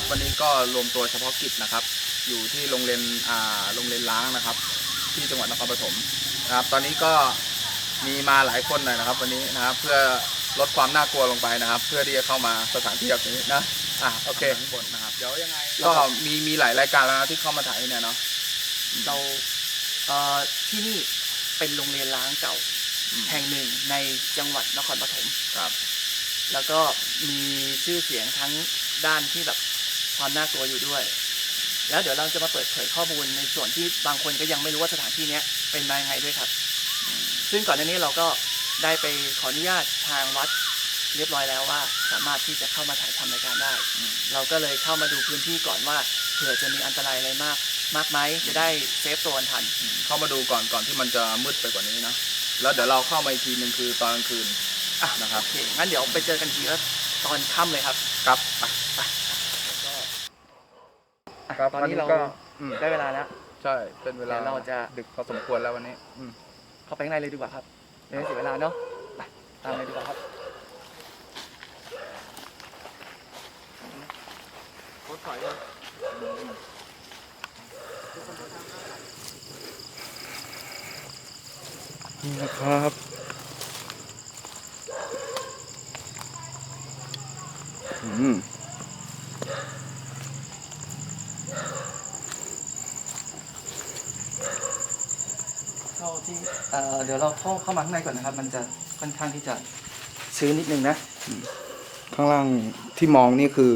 ครับวันนี้ก็รวมตัวเฉพาะกิจนะครับ อยู่ที่โรงเรียนอ่าโรงเรียนล้างนะครับ ที่จังหวัดนครปฐมนะครับ ตอนนี้ก็มีมาหลายคนหน่อยนะครับ วันนี้นะครับเพื่อลดความน่ากลัวลงไปนะครับ เพื่อที่จะเข้ามาสถานที่แบบนี้นะอะโอเคข้างบนนะครับเดี๋ยวยังไงก็มีมีหลายรายการแล้วนะที่เข้ามาถ่ายเนี่ยเนาะเราเอ่อที่นี่เป็นโรงเรียนล้างเก่าอืมแห่งหนึ่งในจังหวัดนครปฐมครับ แล้วก็มีชื่อเสียงทั้งด้านที่แบบ ความน่ากลัวอยู่ด้วย แล้วเดี๋ยวเราจะมาเปิดเผยข้อมูลในส่วนที่บางคนก็ยังไม่รู้ว่าสถานที่เนี้ยเป็นมายังไงด้วยครับ ซึ่งก่อนหน้านี้เราก็ได้ไปขออนุญาตทางวัดเรียบร้อยแล้วว่า สามารถที่จะเข้ามาถ่ายทำรายการได้อืมเราก็เลยเข้ามาดูพื้นที่ก่อนว่าเผื่อจะมีอันตรายอะไรมาก มากไหมจะได้เซฟตัวกันทัน เข้ามาดูก่อนก่อนที่มันจะมืดไปกว่านี้นะ แล้วเดี๋ยวเราเข้ามาอีกทีหนึ่งคือตอนกลางคืนอะนะครับ โอเค งั้นเดี๋ยวไปเจอกันทีว่าตอนค่ำเลยครับ ครับ ไปอะ ครับตอนนี้เราก็อืมได้เวลาแล้ว ใช่เป็นเวลาเดี๋ยวเราจะ ดึกพอสมควรแล้ววันนี้อืมเข้าไปข้างในเลยดีกว่าครับไม่ให้เสียเวลาเนาะไปตามเลยดีกว่าครับโคตรถอยเลยนี่นะครับอืม เข้าที่เอ่อเดี๋ยวเราเข้าเข้ามาข้างในก่อนนะครับ มันจะค่อนข้างที่จะชื้นนิดนึงนะข้างล่างที่มองนี่คือ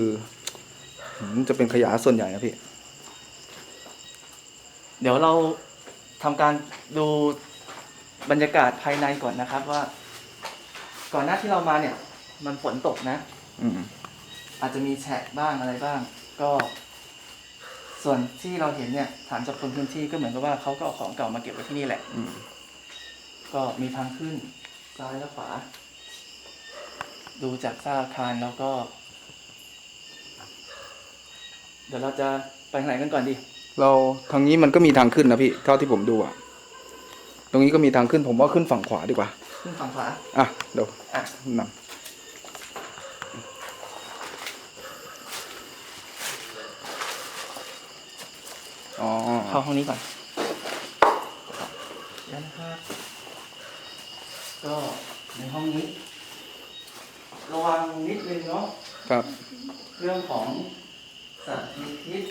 อืมจะเป็นขยะส่วนใหญ่นะพี่ เดี๋ยวเราทำการดูบรรยากาศภายในก่อนนะครับว่า ก่อนหน้าที่เรามาเนี่ย มันฝนตกนะ อืมอาจจะมีแฉะบ้างอะไรบ้าง ก็ ส่วนที่เราเห็นเนี่ยถามจากคนพื้นที่ก็เหมือนกับว่าเขาก็เอาของเก่ามาเก็บไว้ที่นี่แหละ อืมก็มีทางขึ้นซ้ายและขวา ดูจากซากอาคารแล้วก็ เดี๋ยวเราจะไปทางไหนกันก่อนดี เราทางนี้มันก็มีทางขึ้นนะพี่เท่าที่ผมดูอะตรงนี้ก็มีทางขึ้นผมว่าขึ้นฝั่งขวาดีกว่า ขึ้นฝั่งขวา อะเดี๋ยวอะ นำ อ๋อเข้าห้องนี้ก่อนเดี๋ยวนะครับก็ในห้องนี้ ระวังนิดนึงเนาะครับ เรื่องของสัตว์มีพิษ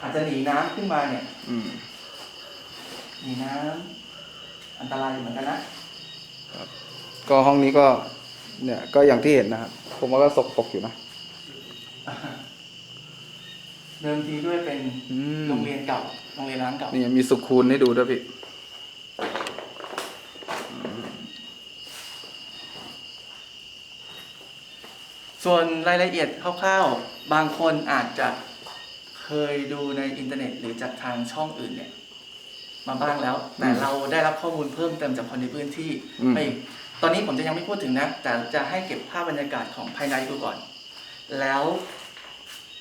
อาจจะหนีน้ำขึ้นมาเนี่ย อืมหนีน้ำอันตรายอยู่เหมือนกันนะก็ห้องนี้ก็ เนี่ย ก็อย่างที่เห็นนะครับ ผมว่าก็สกปรกอยู่นะ เดิมทีด้วยเป็นอืมโรงเรียนเก่าโรงเรียนร้างเก่านี่มีสุคูณให้ดูด้วยพี่ส่วนรายละเอียดคร่าวๆ บางคนอาจจะเคยดูในอินเทอร์เน็ต หรือจากทางช่องอื่นเนี่ย มาบ้างแล้ว แต่อืมเราได้รับข้อมูลเพิ่มเติมจากคนในพื้นที่อืมไปอีกตอนนี้ผมจะยังไม่พูดถึงนะ แต่จะให้เก็บภาพบรรยากาศของภายในดูก่อน แล้ว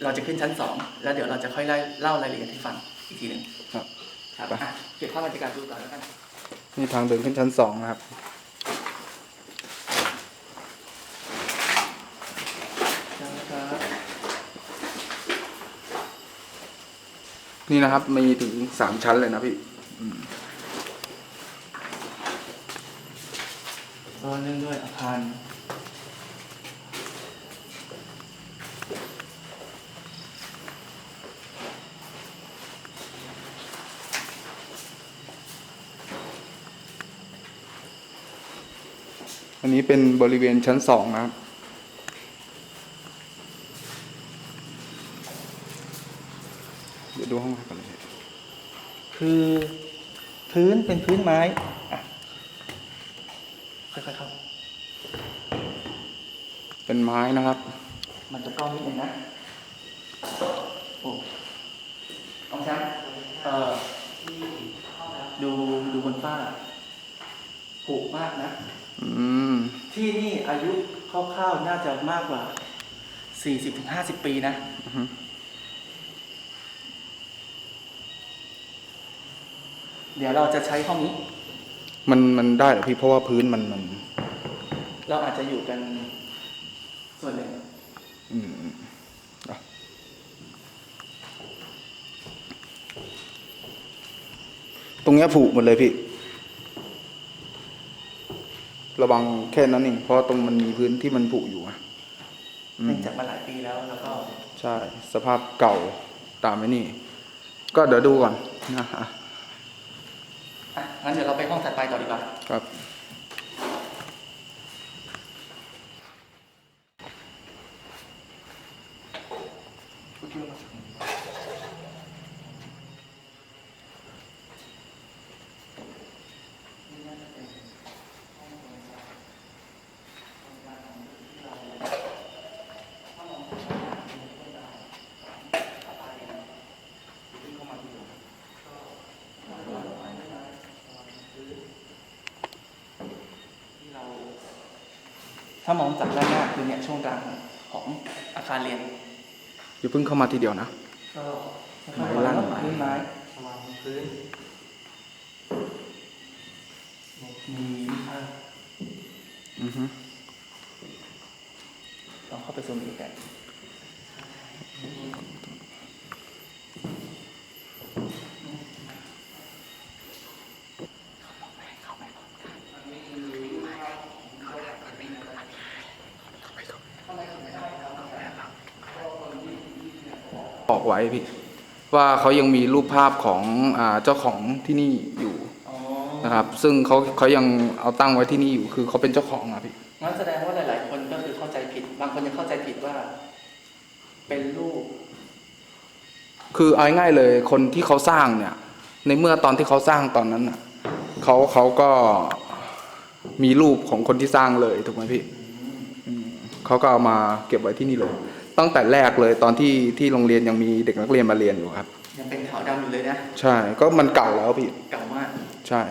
เราจะขึ้นชั้นสองแล้วเดี๋ยวเราจะค่อยไล่เล่ารายละเอียดให้ฟังอีกทีหนึ่งครับครับไปอะเก็บภาพบรรยากาศดูก่อนแล้วกันนี่ทางเดินขึ้นชั้นสองนะครับนะครับนี่นะครับ มีถึงสามชั้นเลยนะพี่อืมก็เนื่องด้วยอาคาร นนี้เป็นบริเวณชั้นสองนะครับ เดี๋ยวดูห้องก่อนเลยคือพื้นเป็นพื้นไม้อะค่อยๆเข้าเป็นไม้นะครับ มันจะกล้องนิดนึงนะ โอ้น้องแชมป์เอ่อดูดูบนฝ้าผุมากนะอืม ที่นี่อายุคร่าวๆน่าจะมากกว่าสี่สิบถึงห้าสิบปีนะเดี๋ยวเราจะใช้ห้องนี้ มันมันได้เหรอพี่เพราะว่าพื้นมันมัน เราอาจจะอยู่กัน ส่วนหนึ่งตรงนี้ยผุหมดเลยพี่ ระวังแค่นั้นเองเพราะตรงมันมีพื้นที่มันผุอยู่อะอืมเนื่องจากมาหลายปีแล้วแล้วก็ ใช่ สภาพเก่าตามไอ้นี่ ก็เดี๋ยวดูก่อนนะฮะอะงั้นเดี๋ยวเราไปห้องถัดไปต่อดีกว่าครับ ถ้ามองจากด้านหน้าคือเนี่ยช่วงกลางของอาคารเรียนอย่าเพิ่งเข้ามาทีเดียวนะก็ไม้ลั่นไม้พื้นไม้วางพื้นมีผ้า อือฮึ ลองเข้าไปซูมดูกัน บอก ไว้พี่ว่าเขายังมีรูปภาพของอ่าเจ้าของที่นี่อยู่อ๋อนะครับ ซึ่งเขาเขายังเอาตั้งไว้ที่นี่อยู่คือเขาเป็นเจ้าของอะพี่ งั้นแสดงว่าหลาย ๆ คนก็คือเข้าใจผิด บางคนยังเข้าใจผิดว่า เป็นลูกคือเอาง่ายๆเลยคนที่เขาสร้างเนี่ย ในเมื่อตอนที่เขาสร้างตอนนั้นน่ะเขาเขาก็มีรูปของคนที่สร้างเลยถูกไหมพี่อืมเขาก็เอามาเก็บไว้ที่นี่เลย ตั้งแต่แรกเลยตอนที่ที่โรงเรียนยังมีเด็กนักเรียนมาเรียนอยู่ครับ ยังเป็นขาวดำอยู่เลยนะ ใช่ก็มันเก่าแล้วพี่เก่ามากใช่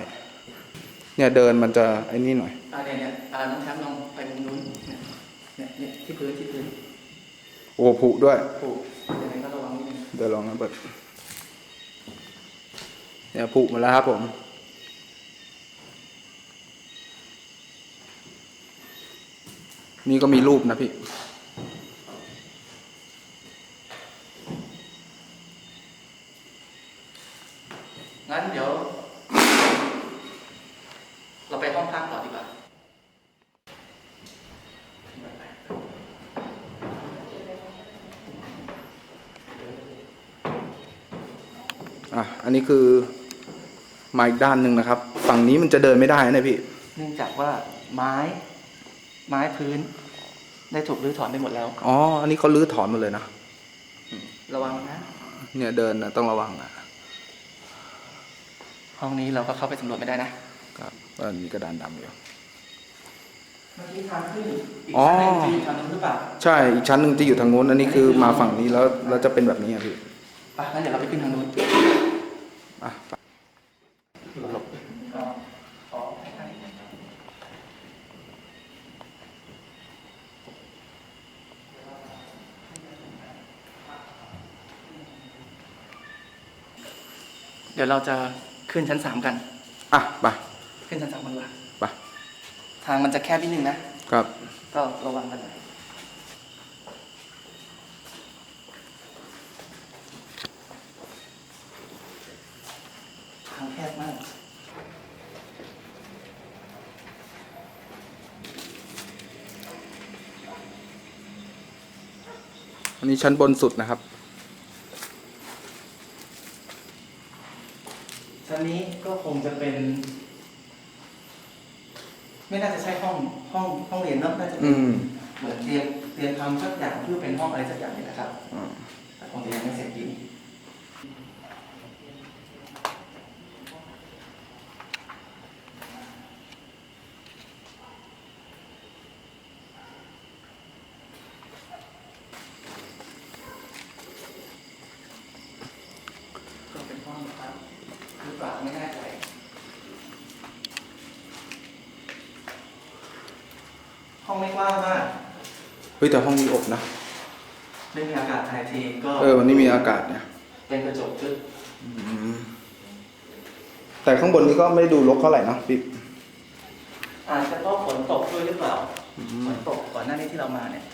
เนี่ยเดินมันจะไอ้นี่หน่อยอ่าเนี่ยเนี่ยอ่าน้องแชมป์ลองไปมุมนู้นเนี่ยเนี่ยเนี่ยที่พื้นที่พื้นโอ้ผุด้วยถูกยังไงก็ระวังนิดนึงเดี๋ยวลองนะเปิดเนี่ยผุหมาแล้วครับผมนี่ก็มีรูปนะพี่ งั้นเดี๋ยว เราไปห้องพักต่อดีกว่าอะ อันนี้คือมาอีกด้านหนึ่งนะครับ ฝั่งนี้มันจะเดินไม่ได้นะพี่ เนื่องจากว่าไม้ไม้พื้น ได้ถูกรื้อถอนไปหมดแล้ว อ๋อ อันนี้เขาลื้อถอนหมดเลยนะ ระวังนะ เนี่ยเดินนะต้องระวังนะ ห้องนี้เราก็เข้าไปสำรวจไม่ได้นะครับเออมีกระดานดำอยู่ เมื่อกี้ทางขึ้นอีกอ๋อ ชั้นหนึ่งจะอยู่ทางนู้นหรือเปล่าใช่อีกชั้นหนึ่งจะอยู่ทางนู้นอันนี้คือมาฝั่งนี้แล้วแล้วจะเป็นแบบนี้อะพี่ไปงั้นเดี๋ยวเราไปขึ้นทางนู้นอะไปหลบอ๋อเดี๋ยวเราจะ ขึ้นชั้นสามกัน อะไปขึ้นชั้นสามกันดีกว่าไปทางมันจะแคบนิดนึงนะ ครับ ก็ระวังกันหน่อยทางแคบมาก อันนี้ชั้นบนสุดนะครับ ชั้นนี้ก็คงจะเป็น ไม่น่าจะใช่ห้องห้องห้องเรียนเนอะน่าจะเป็อืนม เหมือนเรียนเรียนทำสักอย่างเพื่อเป็นห้องอะไรสักอย่างนี่นะครับอ่าแต่คงจะยังไม่เสร็จดีก็เป็นห้องนะครับหรือเปล่าไม่แน่ใจ ห้องไม่กว้างมาก เฮ้ยแต่ห้องนี้อบนะ ไม่มีอากาศถ่ายเทก็เออมันนี่มีอากาศเนี่ยเป็นกระจกทึบอืมแต่ข้างบนนี้ก็ไม่ได้ดูรกเท่าไหร่นะพี่อาจจะเพราะฝนตกด้วยหรือเปล่าฝนตกก่อนหน้านี้ที่เรามาเนี่ย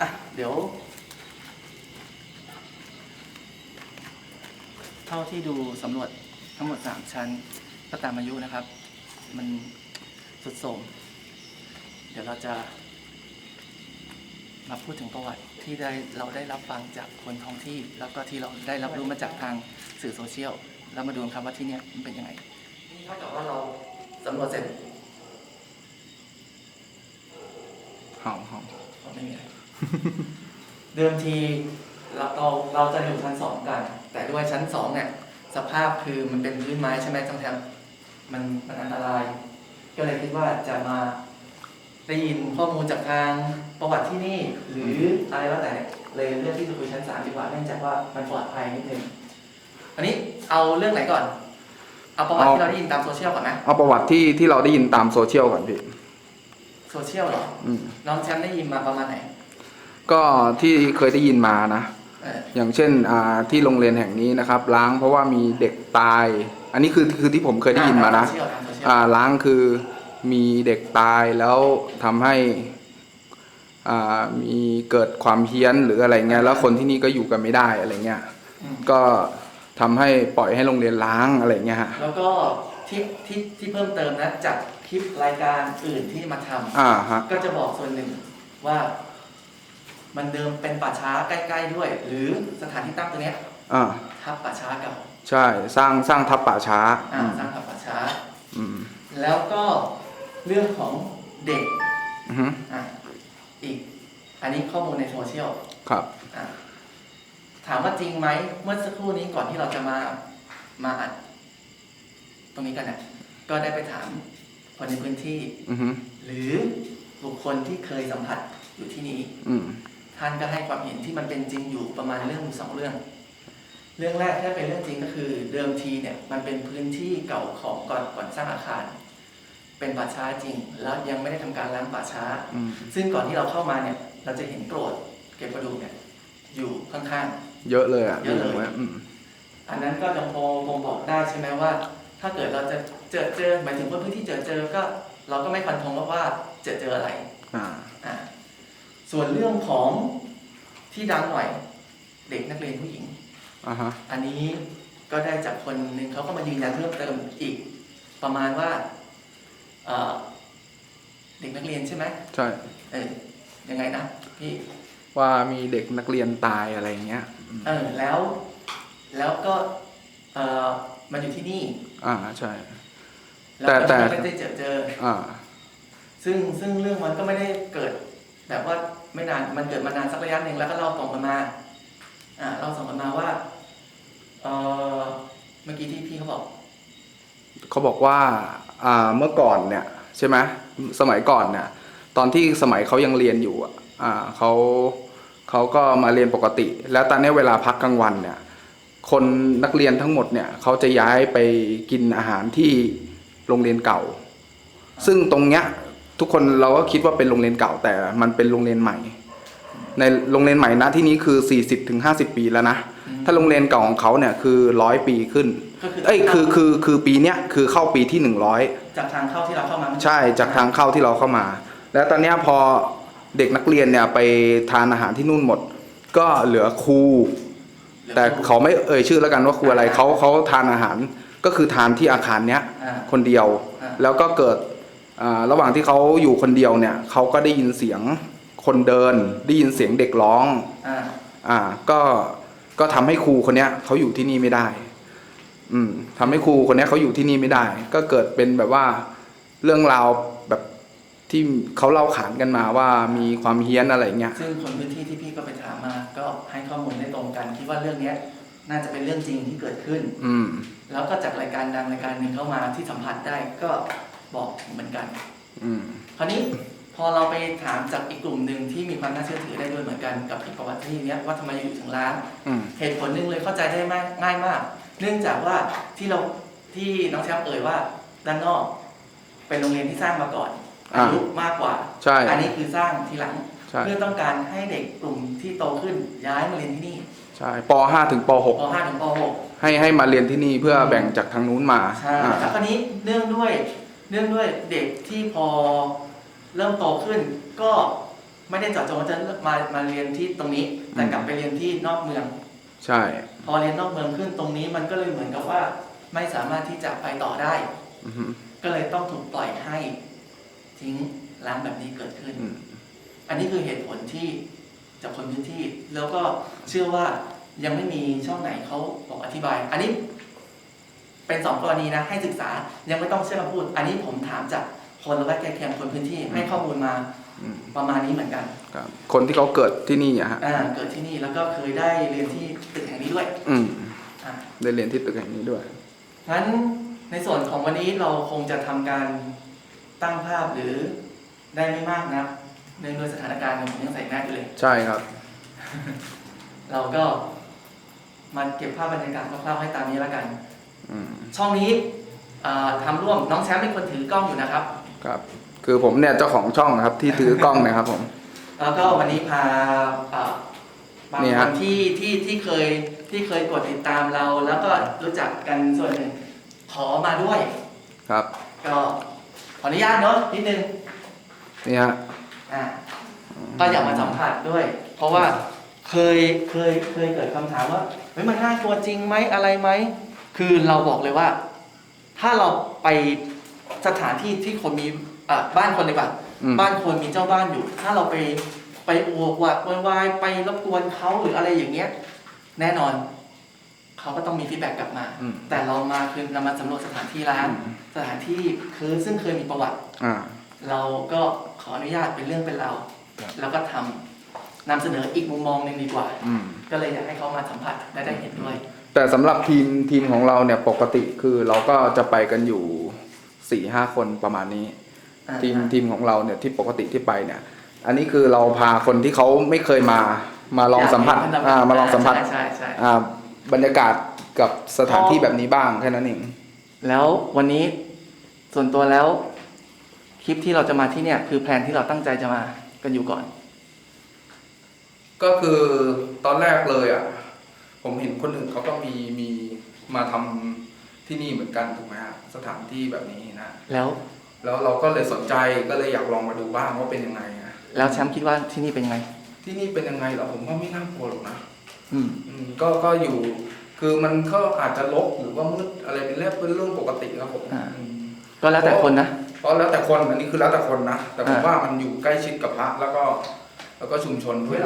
อะเดี๋ยว เท่าที่ดูสำรวจทั้งหมด3ชั้นก็ตามอายุนะครับ มันสุดโทรมเดี๋ยวเราจะมาพูดถึงประวัติที่ได้เราได้รับฟังจากคนท้องที่ แล้วก็ที่เราได้รับรู้มาจากทางสื่อโซเชียลแล้วมาดูกันครับว่าที่เนี่ยมันเป็นยังไงนี่เท่ากับว่าเราสำรวจเสร็จเห่าเห่าไม่มีอะไรเดิมทีเราเราเราจะอยู่ชั้นสองกัน แต่ด้วยชั้นสองเนี่ยสภาพคือมันเป็นพื้นไม้ใช่ไหมจังแทมมันมันอันตราย ก็เลยคิดว่าจะมา ได้ยินข้อมูลจากทางประวัติที่นี่ หรืออะไรแล้วแต่เนี่ยเลยเลือกที่จะคุยชั้นสามดีกว่าเนื่องจากว่ามันปลอดภัยนิดนึงอันนี้เอาเรื่องไหนก่อน เอาประวัติที่เราได้ยินตามโซเชียลก่อนไหมเอาประวัติที่ที่เราได้ยินตามโซเชียลก่อนพี่โซเชียลเหรออืมน้องแชมป์ได้ยินมาประมาณไหนก็ที่เคยได้ยินมานะ เอออย่างเช่นอ่าที่โรงเรียนแห่งนี้นะครับ ล้างเพราะว่ามีเด็กตาย อันนี้คือคือที่ผมเคยได้ยินมานะ ตโซเชียลตามโซเชียล อ่าล้างคือ มีเด็กตายแล้วทำให้อ่ามีเกิดความเฮี้ยนหรืออะไรเงี้ยแล้วคนที่นี่ก็อยู่กันไม่ได้อะไรเงี้ยอืมก็ทำให้ปล่อยให้โรงเรียนล้างอะไรเงี้ยฮะแล้วก็ที่ที่ที่เพิ่มเติมนะจากคลิปรายการอื่นที่มาทำอ่าฮะก็จะบอกส่วนหนึ่งว่ามันเดิมเป็นป่าช้าใกล้ ๆ ด้วย หรือสถานที่ตั้งตัวเนี้ยอ่าทับป่าช้าเก่าใช่สร้างสร้างทับป่าช้าอ่าอืมสร้างทับป่าช้าอืมแล้วก็ เรื่องของเด็กอือฮึอะอีก อันนี้ข้อมูลในโซเชียลครับ อะถามว่าจริงไหม เมื่อสักครู่นี้ก่อนที่เราจะมามาอัดตรงนี้กันเนี่ยก็ได้ไปถามคนในพื้นที่ อือฮึหรือบุคคลที่เคยสัมผัสอยู่ที่นี้ อืม ท่านก็ให้ความเห็นที่มันเป็นจริงอยู่ประมาณเรื่องสองเรื่อง เรื่องแรกถ้าเป็นเรื่องจริงก็คือเดิมทีเนี่ย มันเป็นพื้นที่เก่าของก่อนก่อนสร้างอาคาร เป็นป่าช้าจริง แล้วยังไม่ได้ทำการล้างป่าช้าอืมซึ่งก่อนที่เราเข้ามาเนี่ย เราจะเห็นโกรธเก็บกระดูกเนี่ย อยู่ข้างเยอะเลยอะเยอะเลยดูไว้อืมๆอันนั้นก็จะพอพอบอกได้ใช่ไหมว่า ถ้าเกิดเราจะเจอเจอหมายถึงว่าพื้นที่เจอเจอก็ เราก็ไม่ฟันธงว่าว่าเจอเจออะไรอ่าอ่าส่วนเรื่องของที่ดังหน่อยเด็กนักเรียนผู้หญิงอ่าฮะอันนี้ก็ได้จากคนหนึ่งเขาก็มายืนยันเพิ่มเติมอีก ประมาณว่า เอ่อเด็กนักเรียนใช่ไหมใช่เออยังไงนะพี่ว่ามีเด็กนักเรียนตายอะไรเงี้ยอืมเออแล้ว แล้วก็เอ่อมันอยู่ที่นี่ อ่าใช่แล้วแต่ก็แต่ไม่ได้เจอเจอ อ่า ซึ่งซึ่งเรื่องมันก็ไม่ได้เกิด แบบว่าไม่นานมันเกิดมานานสักระยะหนึ่งแล้วก็เล่าส่งกันมา อ่าเล่าส่งกันมาว่าเออเมื่อกี้ที่พี่เขาบอก เขาบอกว่าอ่า เมื่อก่อนเนี่ยใช่ไหมสมัยก่อนเนี่ยตอนที่สมัยเขายังเรียนอยู่อะอ่าเขาเขาก็มาเรียนปกติ แล้วตอนนี้เวลาพักกลางวันเนี่ยคนนักเรียนทั้งหมดเนี่ยเขาจะย้ายไปกินอาหารที่โรงเรียนเก่า ซึ่งตรงเนี้ยทุกคนเราก็คิดว่าเป็นโรงเรียนเก่าแต่มันเป็นโรงเรียนใหม่ ในโรงเรียนใหม่นะที่นี้คือ 40-50ถึง50 ปีแล้วนะอืมถ้าโรงเรียนเก่าของเขาเนี่ยคือร้อยปีขึ้น ก็คือเอ้ยคือคือคือปีเนี้ยคือเข้าปีที่หนึ่งร้อยจากทางเข้าที่เราเข้ามาใช่จากทางเข้าที่เราเข้ามา แล้วตอนเนี้ยพอเด็กนักเรียนเนี่ยไปทานอาหารที่นู่นหมด ก็เหลือครู แต่เขาไม่เอ่ยชื่อแล้วกันว่าครูอะไรเขาเขาทานอาหารก็คือทานที่อาคารเนี้ย อ่า คนเดียวอ่า แล้วก็เกิดอ่าระหว่างที่เขาอยู่คนเดียวเนี่ยเขาก็ได้ยินเสียง คนเดินได้ยินเสียงเด็กร้อง อ่า อ่า ก็ก็ทำให้ครูคนเนี้ยเขาอยู่ที่นี่ไม่ได้ อืมทำให้ครูคนเนี้ยเขาอยู่ที่นี่ไม่ได้ ก็เกิดเป็นแบบว่าเรื่องราวแบบที่เขาเล่าขานกันมาว่ามีความเฮี้ยนอะไรเงี้ย ซึ่งคนพื้นที่ที่พี่ก็ไปถามมา ก็ให้ข้อมูลได้ตรงกัน คิดว่าเรื่องเนี้ยน่าจะเป็นเรื่องจริงที่เกิดขึ้น อืม แล้วก็จากรายการดังรายการหนึ่งเข้ามาที่สัมผัสได้ก็บอกเหมือนกัน อืม คราวนี้ พอเราไปถามจากอีกกลุ่มหนึ่งที่มีความน่าเชื่อถือได้ด้วยเหมือนกันกับอีกประวัติที่เนี้ยว่าทำไมอยู่ถึงร้างอืมเหตุผลหนึ่งเลยเข้าใจได้มากง่ายมาก เนื่องจากว่าที่เราที่น้องแชมป์เอ่ยว่าด้านนอก เป็นโรงเรียนที่สร้างมาก่อนอายุมากกว่าใช่อันนี้คือสร้างทีหลังใช่เพื่อต้องการให้เด็กกลุ่มที่โตขึ้นย้ายมาเรียนที่นี่ใช่ป .5 ถึงปป .5 ถึงป .6 ให้ให้มาเรียนที่นี่เพื่อแบ่งจากทางนู้นมา .6 ใช่อ่าแล้วคราวนี้เนื่องด้วยเนื่องด้วยเด็กที่พอ เริ่มโตขึ้นก็ไม่ได้เจาะจงว่าจะมามาเรียนที่ตรงนี้ แต่กลับไปเรียนที่นอกเมือง ใช่ พอเรียนนอกเมืองขึ้นตรงนี้มันก็เลยเหมือนกับว่า ไม่สามารถที่จะไปต่อได้ อือฮึก็เลยต้องถูกปล่อยให้ทิ้งร้างแบบนี้เกิดขึ้น อืมอันนี้คือเหตุผลที่จากคนพื้นที่ แล้วก็เชื่อว่ายังไม่มีช่องไหนเขาบอกอธิบาย อันนี้เป็นสองกรณีนะให้ศึกษายังไม่ต้องเชื่อคำพูด อันนี้ผมถามจาก คนละแวกใกล้เคียงคนพื้นที่ให้ข้อมูลมาอืมประมาณนี้เหมือนกันครับคนที่เขาเกิดที่นี่อะฮะอ่าเกิดที่นี่แล้วก็เคยได้เรียนที่ตึกแห่งนี้ด้วย อืมอ่าได้เรียนที่ตึกแห่งนี้ด้วยงั้นในส่วนของวันนี้เราคงจะทำการตั้งภาพหรือได้ไม่มากนะเนื่องด้วยสถานการณ์ผมยังใส่แมสอยู่เลย ใช่ครับ เราก็มาเก็บภาพบรรยากาศคร่าวๆให้ตามนี้แล้วกันอืมช่องนี้อ่าทำร่วมน้องแชมป์เป็นคนถือกล้องอยู่นะครับ ครับ คือผมเนี่ยเจ้าของช่องนะครับ ที่ถือกล้องเนะครับผม แล้วก็วันนี้พาอ่าบางนี่คฮะ นที่ที่ที่เคยที่เคยกดติดตามเรา แล้วก็รู้จักกันส่วนหนึ่งขอมาด้วย ครับก็ขออนุญาตเนาะนิดนึงนี่ฮะอ่าก็อยากมาสัมผัสด้วย เพราะว่าเคยเคยเคยเกิดคำถามว่าเฮ้ยมันน่ากลัวจริงไหมอะไรไหม คือเราบอกเลยว่า ถ้าเราไป สถานที่ที่คนมีอะบ้านคนเลยป่ะอืม บ้านคนมีเจ้าบ้านอยู่ ถ้าเราไปไปอวกวัดโวยวายไปรบกวนเขาหรืออะไรอย่างเงี้ย แน่นอน เขาก็ต้องมีฟีดแบ็กกลับมา อืม แต่เรามาคือเรามาสำรวจสถานที่ร้าน สถานที่คือซึ่งเคยมีประวัติ อ่า เราก็ขออนุญาตเป็นเรื่องเป็นราวครับ แล้วก็ทำนำเสนออีกมุมมองหนึ่งดีกว่า อืม ก็เลยอยากให้เขามาสัมผัสและได้เห็นด้วย แต่สำหรับทีมทีมของเราเนี่ยปกติคือเราก็จะไปกันอยู่ สี่ห้าคนประมาณนี้อ่าทีมทีมของเราเนี่ยที่ปกติที่ไปเนี่ย อันนี้คือเราพาคนที่เขาไม่เคยมามาลองสัมผัสยกเห็นอ่ามาลองสัมผัสใช่ใช่ใช่อ่าบรรยากาศกับสถานที่แบบนี้บ้างแค่นั้นเองแล้ววันนี้ส่วนตัวแล้วคลิปที่เราจะมาที่เนี่ยคือแพลนที่เราตั้งใจจะมากันอยู่ก่อน ก็คือตอนแรกเลยอะ ผมเห็นคนอื่นเขาก็มีมีมาทำ ที่นี่เหมือนกันถูกไหมฮะสถานที่แบบนี้นะแล้วแล้วเราก็เลยสนใจก็เลยอยากลองมาดูบ้างว่าเป็นยังไงอะแล้วแชมป์คิดว่าที่นี่เป็นยังไง ที่นี่เป็นยังไงเหรอผมว่าไม่น่ากลัวหรอกนะอืมอืมก็ก็อยู่ คือมันก็อาจจะรกหรือว่ามืดอะไรเป็นเรื่องเป็นเรื่องปกติครับผมอ่า อืม ก็แล้วแต่คนนะ เพราะแล้วแต่คนอันนี้คือแล้วแต่คนนะ แต่ผมอ่า ว่ามันอยู่ใกล้ชิดกับพระแล้วก็ แล้วก็ชุมชนด้วย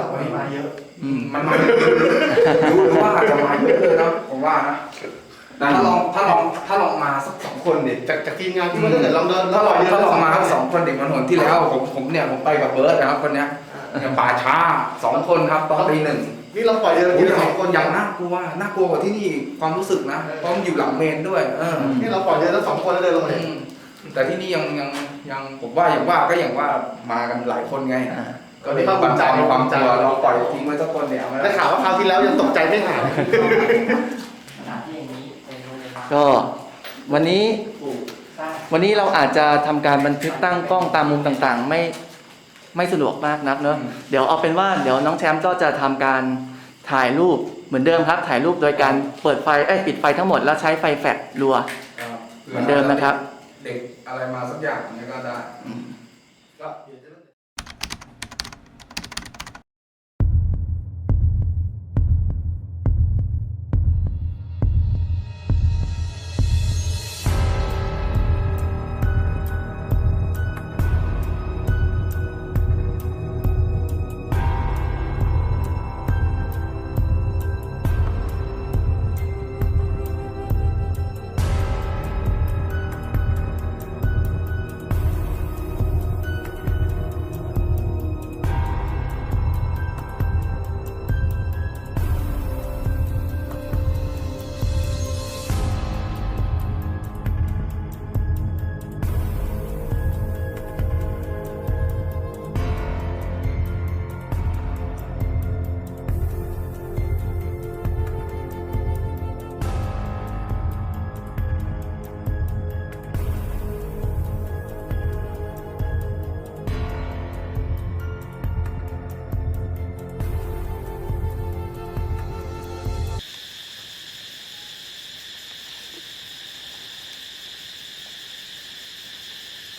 เยอะ อืมมันมา รู้หรือว่าอาจจะมาเยอะเลยนะผมว่านะ แต่ถ้าลองถ้าลองถ้าลองมาสักสองคนดิ จากจากทีมงานที่ว่าถ้าเกิดลองเดินถ้าลองเดินถ้าลองมาสสองคนเด็กมันหนที่แล้วผมผมเนี่ยผมไปกับเบิร์ดนะครับคนเนี้ยเนี่ยป่าช้าสองคนครับตอนตีหนึ่งนี่เราปล่อยเดินโอ้ทียละสสอองงคคนนอย่างน่ากลัวน่ากลัวกว่าที่นี่ความรู้สึกนะเพราะมันอยู่หลังเมนด้วย เออนี่เราปล่อยเดินทั้งสองคนแล้วเดินลงมาเลยอืมแต่ที่นี่ยังยังยังผมว่าอย่างว่าก็อย่างว่ามากันหลายคนไงอ่าก็เลยบันใจความกลัวเราปล่อยทิ้งไว้สักคนเนี่ยเอาไว้ได้ข่าวว่าคราวที่แล้วยังตกใจไม่หาย ก็วันนี้วันนี้เราอาจจะทำการบันทึกตั้งกล้องตามมุมต่างๆ ไม่ไม่สะดวกมากนักเนอะเดี๋ยวเอาเป็นว่าเดี๋ยวน้องแชมป์ก็จะทำการถ่ายรูปเหมือนเดิมครับ ถ่ายรูปโดยการเปิดไฟเอ้ยปิดไฟทั้งหมดแล้วใช้ไฟแฟลชรัวครับเหมือนเดิมนะครับ เด็กอะไรมาสักอย่างเนี่ยก็ได้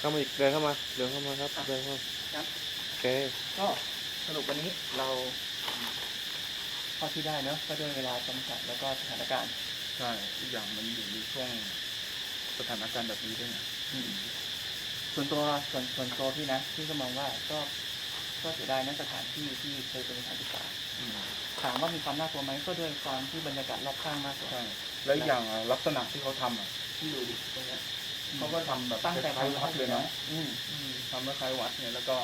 เข้ามาอีกเดินเข้ามาเดินเข้ามาครับเดินเข้ามาครับ โอเคก็สรุปวันนี้เราท่าที่ได้เนอะก็ด้วยเวลาจำกัดแล้วก็สถานการณ์ใช่อีกอย่างมันอยู่ในช่วงสถานการณ์แบบนี้ด้วยไงอืมส่วนตัวส่วนส่วนตัวพี่นะพี่ก็มองว่าก็ก็เสียดายนะสถานที่ที่เคยเป็นสถานศึกษาอืมถามว่ามีความน่ากลัวไหมก็ด้วยความที่บรรยากาศรอบข้างมากกว่าใช่แล้วอีกอย่างอะลักษณะที่เขาทำอะที่อยู่ตรงเนี้ย เขาก็ทำแบบตั้งแต่คล้ายๆวัดเลยนะอืมอืมทำคล้ายๆวัดเนี่ยแล้วก็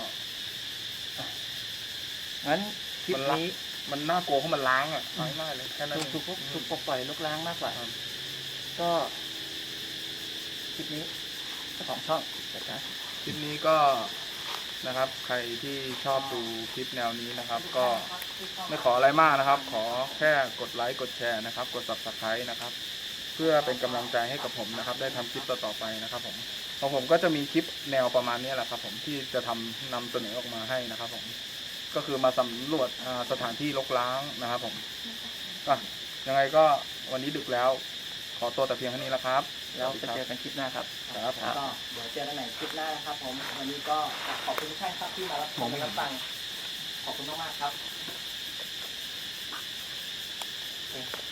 งั้นคลิปมันละนี้มันน่ากลัวเพราะมันล้างอะง่ายๆเลยแค่นั้นถูกเองถูกถูกปลดปล่อยลุกล้างมากกว่า ครับก็คลิปนี้เจ้าของช่องจัดการ คลิปนี้ก็นะครับ ใครที่ชอบดูคลิปแนวนี้นะครับ ก็ไม่ขออะไรมากนะครับ ขอแค่กดไลค์กดแชร์นะครับ กด subscribe นะครับ เพื่อเป็นกำลังใจให้กับผมนะครับ ได้ทำคลิปต่อๆไปนะครับ ผมของผมก็จะมีคลิปแนวประมาณนี้แหละครับ ผมที่จะทำนำเสนอออกมาให้นะครับ ผมก็คือมาสำรวจอ่าสถานที่รกร้างนะครับ ผมอะยังไงก็วันนี้ดึกแล้ว ขอตัวแต่เพียงเท่านี้แล้วครับ แล้วไปเจอกันคลิปหน้าครับครับผมก็เดี๋ยวเจอกันใหม่คลิปหน้านะครับ ผมวันนี้ก็ขอบคุณทุกท่านครับที่มารับชมและรับฟังขอบคุณมากๆครับโอเค